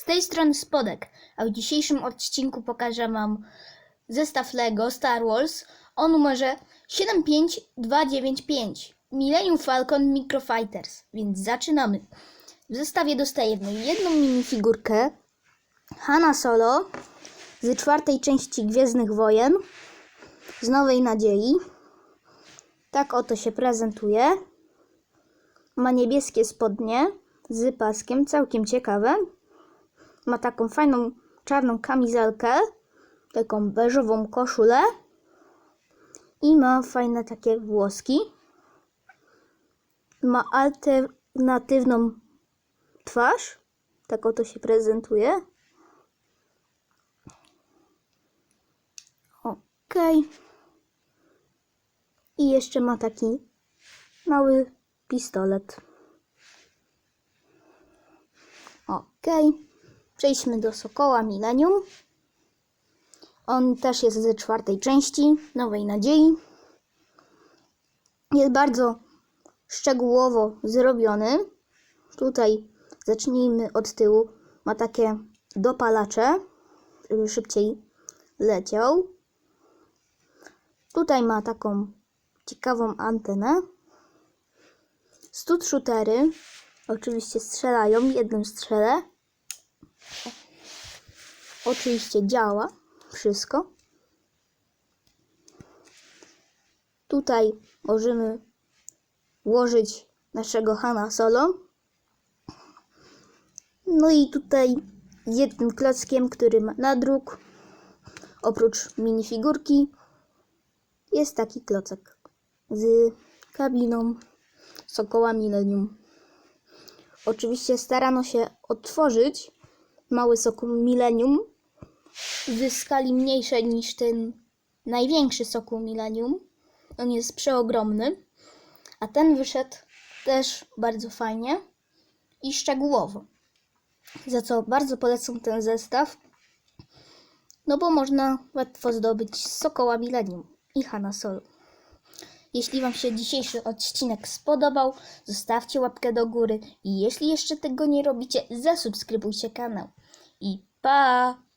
Z tej strony Spodek, a w dzisiejszym odcinku pokażę Wam zestaw LEGO Star Wars o numerze 75295 Millennium Falcon Microfighters, więc zaczynamy. W zestawie dostajemy jedną minifigurkę Hanna Solo z czwartej części Gwiezdnych Wojen z Nowej Nadziei. Tak oto się prezentuje. Ma niebieskie spodnie z paskiem, całkiem ciekawe. Ma taką fajną czarną kamizelkę, taką beżową koszulę i ma fajne takie włoski. Ma alternatywną twarz. Tak oto się prezentuje. Okej. I jeszcze ma taki mały pistolet. Okej. Przejdźmy do Sokoła Millennium. On też jest ze czwartej części Nowej Nadziei. Jest bardzo szczegółowo zrobiony. Tutaj zacznijmy od tyłu. Ma takie dopalacze, żeby szybciej leciał. Tutaj ma taką ciekawą antenę. Stud shootery. Oczywiście strzelają jednym strzele. Oczywiście działa wszystko. Tutaj możemy włożyć naszego Hana Solo. No i tutaj jednym klockiem, który ma nadruk, oprócz minifigurki, jest taki klocek z kabiną Sokoła Millennium. Oczywiście starano się otworzyć mały Sokół Millennium w skali mniejszej niż ten największy Sokół Millennium. On jest przeogromny, a ten wyszedł też bardzo fajnie i szczegółowo. Za co bardzo polecam ten zestaw, no bo można łatwo zdobyć Sokoła Millennium i Hanna Solo. Jeśli Wam się dzisiejszy odcinek spodobał, zostawcie łapkę do góry i jeśli jeszcze tego nie robicie, zasubskrybujcie kanał. I pa!